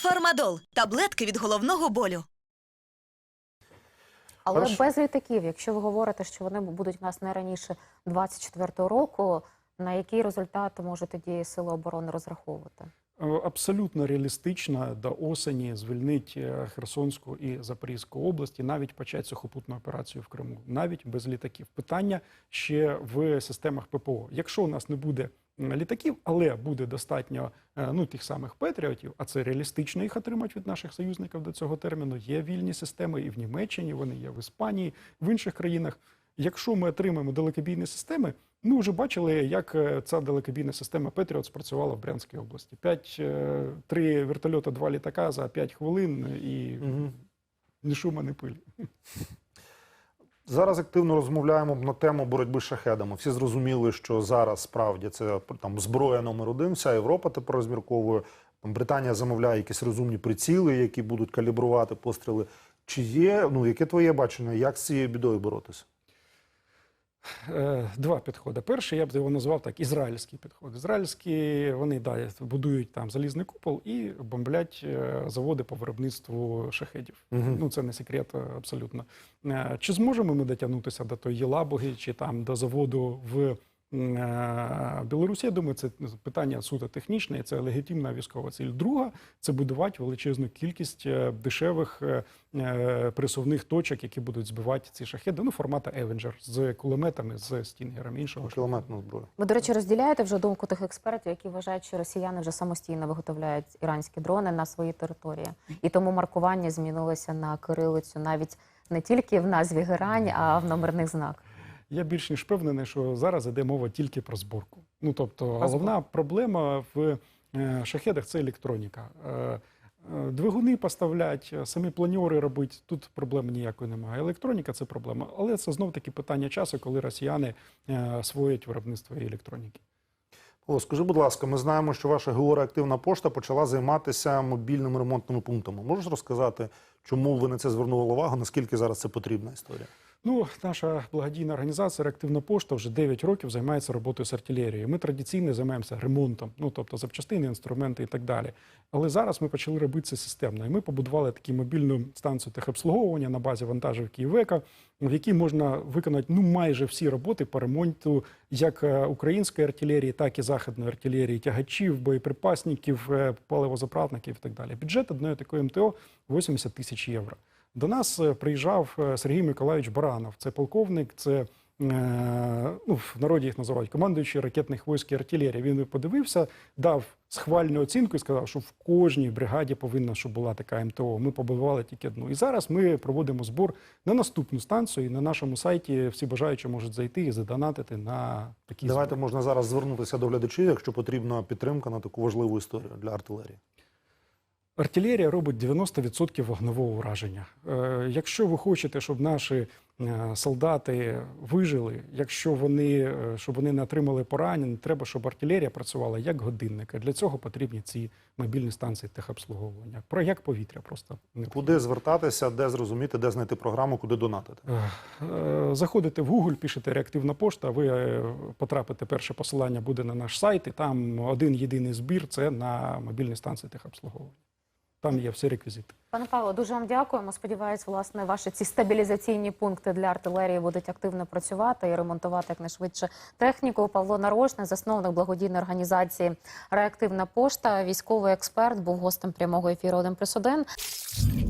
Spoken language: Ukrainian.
Фармадол таблетки від головного болю. Але Хорошо. без літаків, якщо ви говорите, що вони будуть в нас не раніше 24-го року, на який результат може тоді сили оборони розраховувати? Е, Абсолютно реалістично до осені звільнить е, Херсонську і Запорізьку області, навіть почати сухопутну операцію в Криму, навіть без літаків. Питання ще в системах ППО. Якщо у нас не буде літаків, але буде достатньо е, ну тих самих патріотів, а це реалістично їх отримати від наших союзників до цього терміну. Є вільні системи і в Німеччині, вони є в Іспанії, в інших країнах. Якщо ми отримаємо далекобійні системи, ми вже бачили, як е, ця далекобійна система Петріот спрацювала в Брянській області. П'ять, е, три вертольоти, два літака за п'ять хвилин і ні шума, ні пилі. Зараз активно розмовляємо на тему боротьби з шахедами. Всі зрозуміли, що зараз справді це там зброя номер один. Вся Європа тепер розмірковує. Там Британія замовляє якісь розумні приціли, які будуть калібрувати постріли. Чи є ну яке твоє бачення, як з цією бідою боротися? Е, Два підходи. Перший я б його назвав так: ізраїльський підход. Ізраїльські вони да, будують там залізний купол і бомблять е, заводи по виробництву шахедів. Угу. Ну це не секрет абсолютно. Е, Чи зможемо ми дотягнутися до тої Єлабуги, чи там до заводу в Білорусі? Я думаю, це питання суто технічне, і це легітимна військова ціль. Друга це будувати величезну кількість е, дешевих е, е, присувних точок, які будуть збивати ці шахеди. Ну, формату Avenger з кулеметами, з стінгерами іншого. ж. Кілометрну зброю. Ви, до речі, розділяєте вже думку тих експертів, які вважають, що росіяни вже самостійно виготовляють іранські дрони на своїй території, і тому маркування змінилося на кирилицю навіть не тільки в назві Герань, а в номерних знаках. Я більш ніж впевнений, що зараз іде мова тільки про зборку. Ну тобто, головна проблема в е, шахедах це електроніка. Е, е, Двигуни поставлять, самі планьори робити, тут проблеми ніякої немає. Електроніка це проблема. Але це знов таки питання часу, коли росіяни освоять виробництво електроніки. О, скажи, будь ласка, ми знаємо, що ваша геореактивна пошта почала займатися мобільними ремонтними пунктами. Можеш розказати, чому ви на це звернули увагу? Наскільки зараз це потрібна історія? Ну, наша благодійна організація Реактивна пошта вже 9 років займається роботою з артилерією. Ми традиційно займаємося ремонтом, ну тобто запчастини, інструменти і так далі. Але зараз ми почали робити це системно. І ми побудували таку мобільну станцію техобслуговування на базі вантажівки Івека, в якій можна виконати ну майже всі роботи по ремонту як е, української артилерії, так і західної артилерії, тягачів, боєприпасників, е, паливозаправників і так далі. Бюджет одної такої МТО 80 тисяч євро. До нас е, приїжджав е, Сергій Миколаївич Баранов. Це полковник, це е, ну, в народі їх називають командуючий ракетних військ і артилерії. Він подивився, дав схвальну оцінку і сказав, що в кожній бригаді повинна, щоб була така МТО. Ми побудували тільки одну. І зараз ми проводимо збор на наступну станцію. І на нашому сайті всі бажаючі можуть зайти і задонатити на такі Давайте збори. можна зараз звернутися до глядачів, якщо потрібна підтримка на таку важливу історію для артилерії. Артилерія робить 90% вогневого ураження. Е, якщо ви хочете, щоб наші е, солдати вижили, якщо вони, е, щоб вони не отримали поранень, треба, щоб артилерія працювала як годинника. Для цього потрібні ці мобільні станції техобслуговування. Про як повітря просто. Куди звертатися, де зрозуміти, де знайти програму, куди донатити? Заходите в Google, пишете реактивна пошта. Ви потрапите. Перше посилання буде на наш сайт, і там один єдиний збір це на мобільні станції техобслуговування. Там є всі реквізити. Пане Павло, дуже вам дякуємо. Сподіваюсь, власне, ваші ці стабілізаційні пункти для артилерії будуть активно працювати і ремонтувати якнайшвидше техніку. Павло Нарошний, засновник благодійної організації Реактивна пошта, військовий експерт, був гостем прямого ефіру 1+,1.